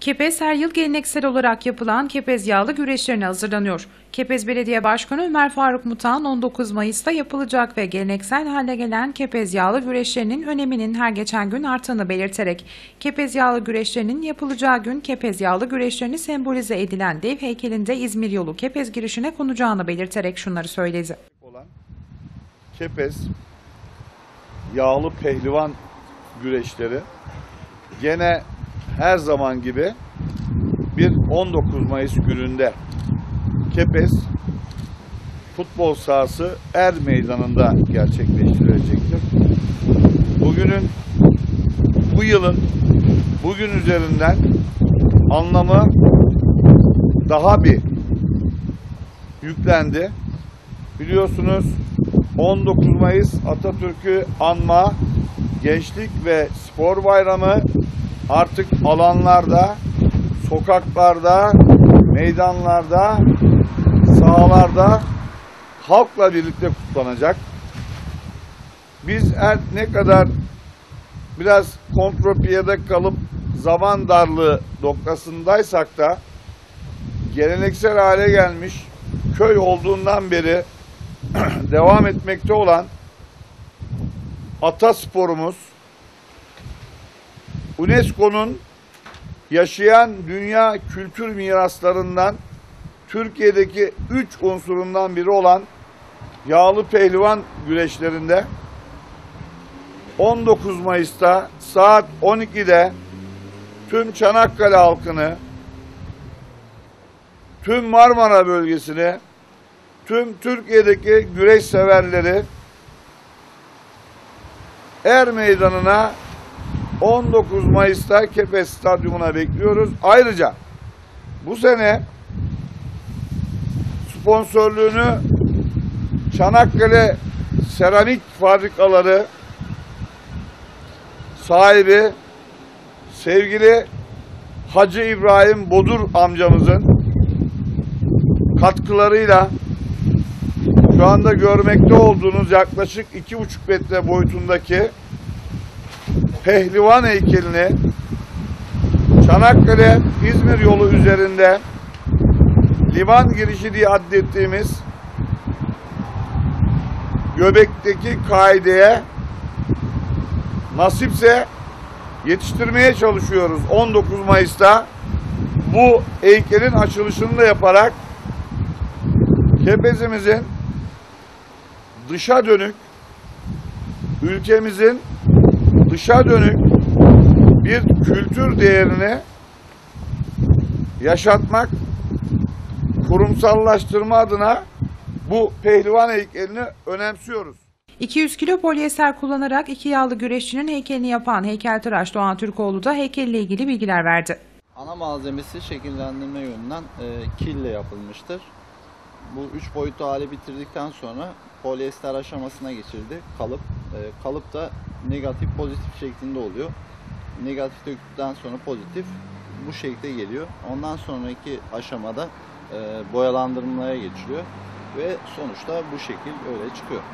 Kepez her yıl geleneksel olarak yapılan Kepez yağlı güreşlerine hazırlanıyor. Kepez Belediye Başkanı Ömer Faruk Mutan 19 Mayıs'ta yapılacak ve geleneksel hale gelen Kepez yağlı güreşlerinin öneminin her geçen gün arttığını belirterek Kepez yağlı güreşlerinin yapılacağı gün Kepez yağlı güreşlerini sembolize edilen dev heykelinde İzmir yolu Kepez girişine konacağını belirterek şunları söyledi. olan Kepez yağlı pehlivan güreşleri gene her zaman gibi bir 19 Mayıs gününde Kepez futbol sahası Er Meydanı'nda gerçekleştirilecektir. Bugünün bu yılın bugün üzerinden anlamı daha bir yüklendi. Biliyorsunuz 19 Mayıs Atatürk'ü anma Gençlik ve Spor Bayramı artık alanlarda, sokaklarda, meydanlarda, sahalarda halkla birlikte kutlanacak. Biz her ne kadar biraz kontropiyede kalıp zaman darlığı noktasındaysak da geleneksel hale gelmiş köy olduğundan beri devam etmekte olan atasporumuz UNESCO'nun yaşayan dünya kültür miraslarından Türkiye'deki üç unsurundan biri olan yağlı pehlivan güreşlerinde 19 Mayıs'ta saat 12'de tüm Çanakkale halkını, tüm Marmara bölgesini, tüm Türkiye'deki güreş severleri Er Meydanı'na 19 Mayıs'ta Kepez Stadyumuna bekliyoruz. Ayrıca bu sene sponsorluğunu Çanakkale Seramik Fabrikaları sahibi sevgili Hacı İbrahim Bodur amcamızın katkılarıyla şu anda görmekte olduğunuz yaklaşık iki buçuk metre boyutundaki pehlivan heykelini Çanakkale İzmir yolu üzerinde liman girişi diye adettiğimiz Göbek'teki kaideye nasipse yetiştirmeye çalışıyoruz. 19 Mayıs'ta bu heykelin açılışını da yaparak Kepezimizin dışa dönük ülkemizin dışa dönük bir kültür değerini yaşatmak, kurumsallaştırma adına bu pehlivan heykelini önemsiyoruz. 200 kilo polyester kullanarak iki yağlı güreşçinin heykelini yapan heykeltıraş Doğan Türkoğlu da heykelle ilgili bilgiler verdi. Ana malzemesi şekillendirme yönünden e, kille yapılmıştır. Bu üç boyutlu hali bitirdikten sonra polyester aşamasına geçildi. Kalıp. E, kalıp da negatif pozitif şeklinde oluyor. Negatif döktükten sonra pozitif bu şekilde geliyor. Ondan sonraki aşamada e, boyalandırmaya geçiliyor ve sonuçta bu şekil öyle çıkıyor.